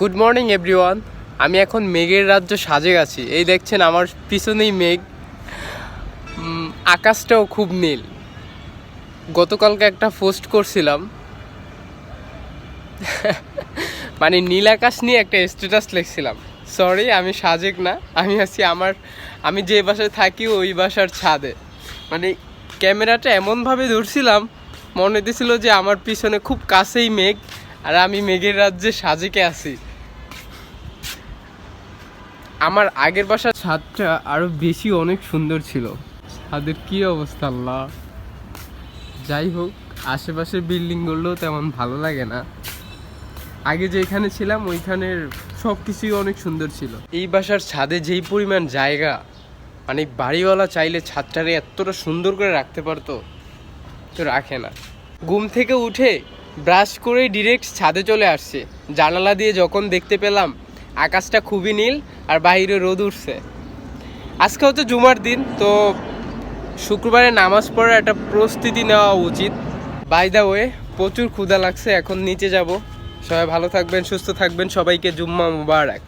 Good morning everyone আমি এখন মেঘের রাজ্য সাজে আছি এই দেখছেন আমার পিছনেই মেঘ। আকাশটাও খুব নীল। গতকালকে একটা পোস্ট করছিলাম। মানে নীল আকাশ নিয়ে একটা স্ট্যাটাস লিখছিলাম। সরি আমি সাজেক না। আমি আছি আমার, আমি যে বাসায় থাকি ওই বাসার ছাদে। মানে ক্যামেরাটা এমনভাবে ধরছিলাম, মনে হতেছিল যে আমার পিছনে খুব কাছেই মেঘ, আর আমি মেঘের রাজ্যে সাজেকে আছি। আমার আগের বাসার ছাদটা আরও বেশি অনেক সুন্দর ছিল। ছাদের কি অবস্থা আল্লাহ। যাই হোক, আশেপাশের বিল্ডিং বিল্ডিংগুলো তেমন ভালো লাগে না। আগে যেখানে ছিলাম, ওইখানের সব কিছুই অনেক সুন্দর ছিল। এই বাসার ছাদে যেই পরিমাণ জায়গা মানে বাড়িওয়ালা চাইলে ছাদটারে এতটা সুন্দর করে রাখতে পারতো, তো রাখে না। ঘুম থেকে উঠে ব্রাশ করে ডিরেক্ট ছাদে চলে আসছে। জানালা দিয়ে যখন দেখতে পেলাম আকাশটা খুবই নীল আর বাইরে রোদ উঠছে। আজকে হচ্ছে জুমার দিন, তো শুক্রবারে নামাজ পড়ার একটা প্রস্তুতি নেওয়া উচিত। বাই দা ওয়ে প্রচুর ক্ষুধা লাগছে, এখন নিচে যাব। সবাই ভালো থাকবেন, সুস্থ থাকবেন, সবাইকে জুম্মা মুবারক।